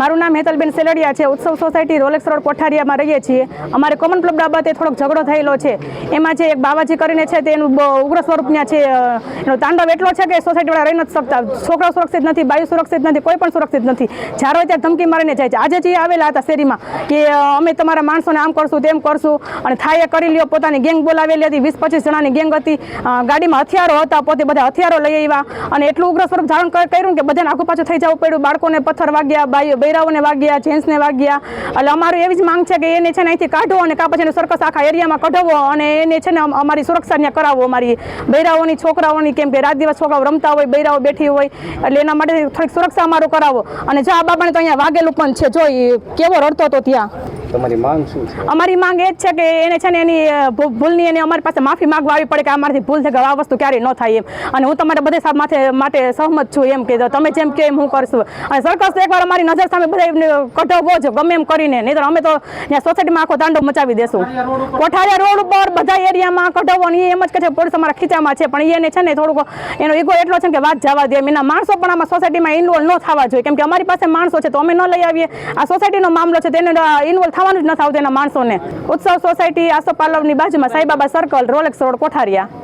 મારું નામ હેતલબેન સેલડિયા છે. ઉત્સવ સોસાયટી રોલેક્સ રોડ કોઠારિયામાં રહીએ છીએ. અમારે કોમન ક્લબ બાબતે થોડોક ઝઘડો થયેલો છે. એમાં જે એક બાવાજી કરીને છે તેનું ઉગ્ર સ્વરૂપ છે એનો તાંડવ એટલો છે કે સોસાયટીવાળા રહી નથી શકતા. છોકરાઓ સુરક્ષિત નથી બાયુ સુરક્ષિત નથી, કોઈ પણ સુરક્ષિત નથી. જ્યારે ત્યાં ધમકી મારીને જાય છે. આજે જે આવેલા હતા શેરીમાં કે અમે તમારા માણસોને આમ કરશું, તેમ કરશું. અને થાય કરી લ્યો, પોતાની ગેંગ બોલાવેલી હતી. વીસ પચીસ જણાની ગેંગ હતી. ગાડીમાં હથિયારો હતા, પોતે બધા હથિયારો લઈ આવ્યા. અને એટલું ઉગ્ર સ્વરૂપ ધારણ કર્યું કે બધાને આગુ પાછું થઈ જવું પડ્યું. બાળકોને પથ્થર વાગ્યા બાઈ બૈરાઓને વાગ્યા, જેન્ટ્સને વાગ્યા. એટલે અમારું એવી જ માંગ છે કે એને છે ને અહીંથી કાઢો અને કાં પછી એને સર્કસ આખા એરિયામાં કઢાવો અને એને છે ને અમારી સુરક્ષા ત્યાં કરાવો. અમારી બૈરાઓની છોકરાઓની કેમ કે રાત દિવસ છોકરાઓ રમતા હોય, બૈરાઓ બેઠી હોય, એટલે એના માટે થોડીક સુરક્ષા અમારું કરાવો. અને જો બાબાને તો અહીંયા વાગેલું પણ છે. જો કેવો રડતો હતો ત્યાં. તમારી માંગ શું છે? અમારી માંગ એ જ છે કે એને છે ને એની ભૂલની એને અમારી પાસે માફી માંગવા આવી પડે કે અમારાથી ભૂલ થઈ ગઈ આ વસ્તુ ક્યારેય ન થાય એમ. અને હું તમારા બધે સાહેબ માથે, માટે સહમત છું એમ કે તમે જેમ કે એમ હું કરશું. અને સરકસ એકવાર અમારી નજર સામે બધા કઢાવવો જ ગમે એમ કરીને. નહીં અમે તો ત્યાં સોસાયટીમાં આખો દાંડો મચાવી દેશું. કોઠારિયા રોડ ઉપર બધા એરિયામાં કઢાવવો અને એમ જ કે છે કે પોલીસ અમારા ખીચામાં છે. પણ એને છે ને થોડુંક એનો ઈગો એટલો છે કે વાત જવા દે એના માણસો પણ આમાં સોસાયટીમાં ઇન્વોલ્વ ન થવા જોઈએ. કેમ કે અમારી પાસે માણસો છે તો અમે ન લઈ આવીએ. આ સોસાયટીનો મામલો છે, તેને ઇન્વોલ્વ થવાનું જ ન આવતું એના માણસોને. ઉત્સવ સોસાયટી આસો પાલવની બાજુમાં Saibaba circle Rolex road Kothariya.